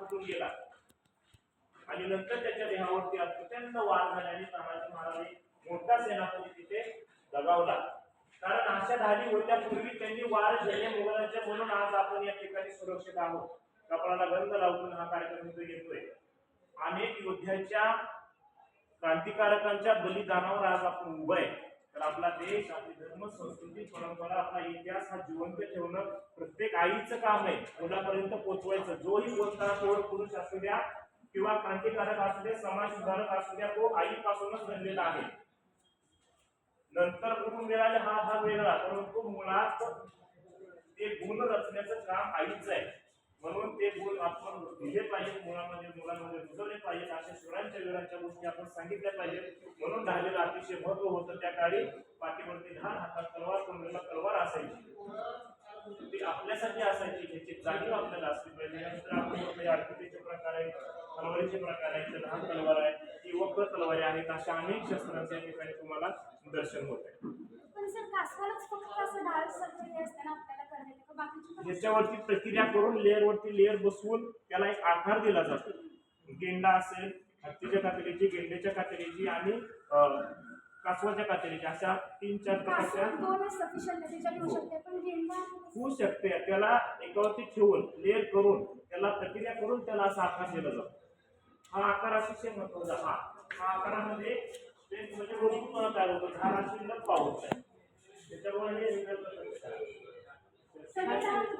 फुटून गेला. आणि नंतर त्याच्या देहावरती अत्यंत वार झाल्याने तानाजी महाराजांनी मोठा सेनापती तिथे दगावला. कारण अशा धाडी होत्या पूर्वी त्यांनी वार झाले मुघलांच्या म्हणून आज आपण या ठिकाणी सुरक्षित आहोत. कपाळाला गंध लावून हा कार्यक्रम इथे येतोय अनेक योद्ध्याच्या क्रांतिकारकांच्या बलिदानावर आज आपण उभं आहे. तर आपला देश आपली धर्म संस्कृती परंपरा आपला इतिहास हा जिवंत ठेवणं प्रत्येक आईचं काम आहे. मुलापर्यंत पोहोचवायचं जोही बोलता तोड पुरुष असू द्या किंवा क्रांतिकारक असू द्या समाज सुधारक असू द्या तो आईपासूनच बनलेला आहे. नंतर गुण मिळाले हा भाग वेगळा परंतु मुळात ते गुण रचण्याचं काम आईच आहे. म्हणून ते गुण आपण दिले पाहिजे मुलामध्ये मुलांमध्ये रुजवले पाहिजेत अशा सुरांच्या वीरांच्या गोष्टी आपण सांगितल्या पाहिजेत म्हणून दहावीला अतिशय महत्त्व होतं त्या काळी पाठीवरती लहान हातात तलवार कोंबडीला तलवार असायची. ती आपल्यासाठी असायची त्याची जाणीव आपल्याला असली पाहिजे. नंतर आपण बघतोय प्रकार आहेत तलवारीचे प्रकार आहेत लहान तलवार आहेत ती वक्र तलवारी आहेत अशा अनेक शस्त्रांच्या ठिकाणी तुम्हाला दर्शन होत आहे पण सर कासवालाच फक्त असं डाळ सरकलेली असताना आपल्याला कळते का बाकीची पण याच्यावरती प्रक्रिया करून लेअर वरती लेअर बसवून त्याला एक आकार दिला जातो. गेंडा असेल हत्तीच्या कातडीची गेंड्याच्या कातडीची आणि कासवाच्या कातडीची अशा तीन चार प्रकारच्या आहे गेंडा होऊ शकते. त्याला एकावरती ठेवून लेअर करून त्याला प्रक्रिया करून त्याला असा आकार दिला जातो. हा आकार अतिशय महत्त्वाचा हा हा आकारामध्ये म्हणजे मजबूतपणा तयार होतो? झाड अशी न पावत नाही त्याच्यामुळे हे 小姐姐加播